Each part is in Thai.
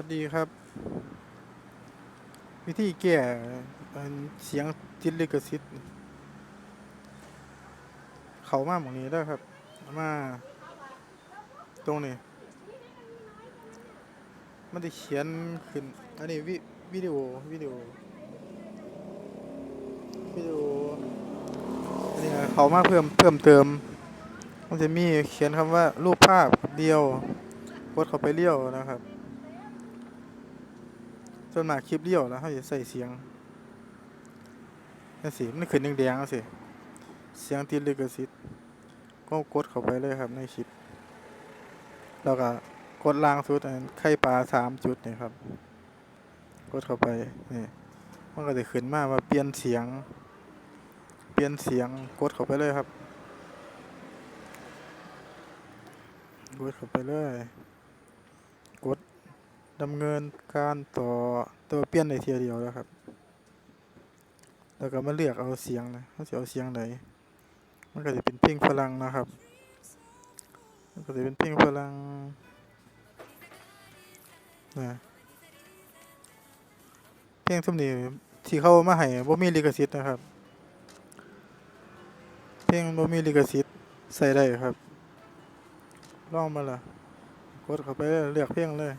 วัสดีครับ วิธีแก้เสียงจิตลิขสิทธิ์เขามาหมองนี้ได้ครับ มา ตรงนี้ มันจะเขียนขึ้น อันนี้วิวิดีโอวิดีโอวิดีโออันนี้เขามาเพิ่มเพิ่มเติม มันจะมีเขียนคำว่ารูปภาพเดียวกดเข้าไปเลี้ยวนะครับ ส่วนมากคลิปเดียวแล้วเขาจะใส่เสียงนั่นสิมันขึ้นแดงๆแล้วสิเสียงติดลิขสิทธิ์ก็กดเข้าไปเลยครับในคลิป แล้วก็กดล่างสุดอันไข่ปลาสามจุดนี่ครับ กดเข้าไปนี่มันก็จะขึ้นมาว่าเปลี่ยนเสียง เปลี่ยนเสียงกดเข้าไปเลยครับกดเข้าไปเลย กด ดำเนินการต่อตัวเปลี่ยนในเทียเดียวแล้วครับ แล้วก็มาเลือกเอาเสียงนะเขาจะเอาเสียงไหนมันก็จะเป็นเพลงฝรั่งนะครับ มันก็จะเป็นเพลงฝรั่งนะเพลงทุกนี้ที่เขามาให้บ่มีลิขสิทธิ์นะครับ เพลงบ่มีลิขสิทธิ์ใส่ได้ครับลองมาละกดเข้าไปเลยเลือกเพลงเลย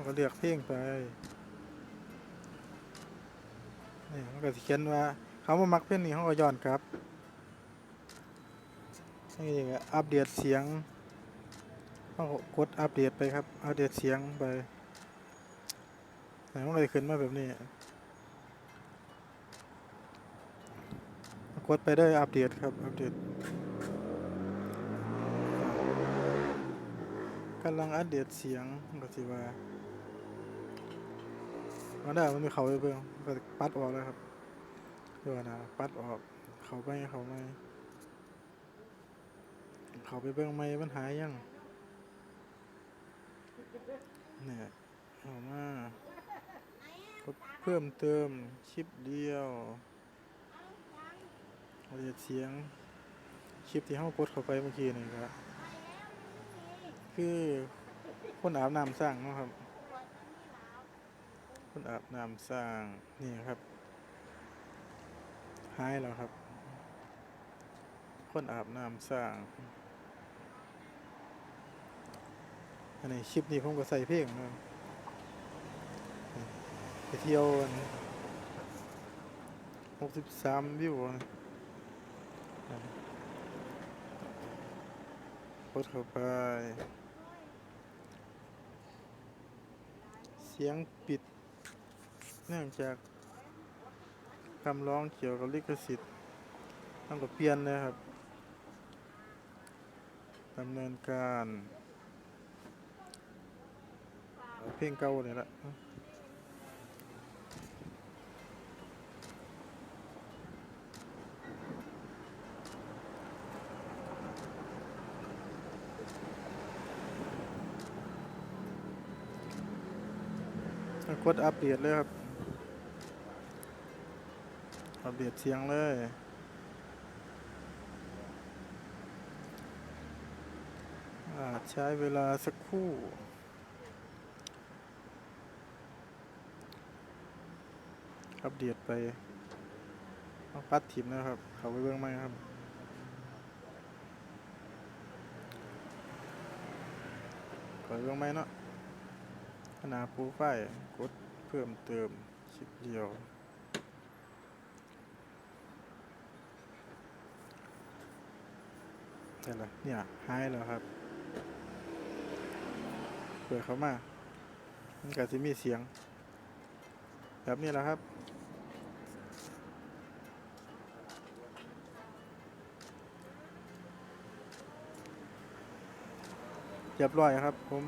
มันก็เลือกเพลงไปนี่มันก็สิเขียนว่าเขามามักเพลงนี้เขาก็ย้อนกลับนี่ก็อัปเดตเสียงเขาก็กดอัปเดตไปครับ อัปเดตเสียงไปไหนมันก็จะขึ้นมาแบบนี้กดไปได้อัปเดตครับ อัปเดตกำลังอัปเดตเสียงก็สิว่า เอาได้มันมีเขาไปเบิ่งก็ปัดออกแล้วครับเดี๋ยวนะปัดออก เขาไปเขาไม่ เขาไปเบิ่งไม่มันหายยังเนี่ยเอามาเพิ่มเติมคลิปเดียวอัปเดตเสียงคลิปที่เขากดเข้าไปเมื่อกี้นี่ครับคือคนอาบน้ำสร้างเนาะครับ คนอาบน้ำสร้างนี่ครับหายแล้วครับ คนอาบน้ำสร้างอันนี้คลิปนี้ผมก็ใส่เพลงนะไปเที่ยวหกสิบสามวิวนะกดเข้าไป เสียงปิด เนื่องจากคำร้องเกี่ยวกับลิขสิทธิ์ต้องกับเปลี่ยนเลยครับดำเนินการเอาเพลงเก่าเนี่ยละกดอัปเดตเลยครับ อัปเดตเสียงเลย อาจใช้เวลาสักครู่ อัปเดตไปเอาปัดทิมนะครับ เขาไปเบื้องไหมครับเขาไปเบื้องไหมเนาะขนาดปรไฟกดเพิ่มเติมคลิปเดียว ใช่แล้วเนี่ยหายแล้วครับ เปิดเข้ามามันก็จะมีเสียง แบบนี้แหละครับ เรียบร้อยครับผม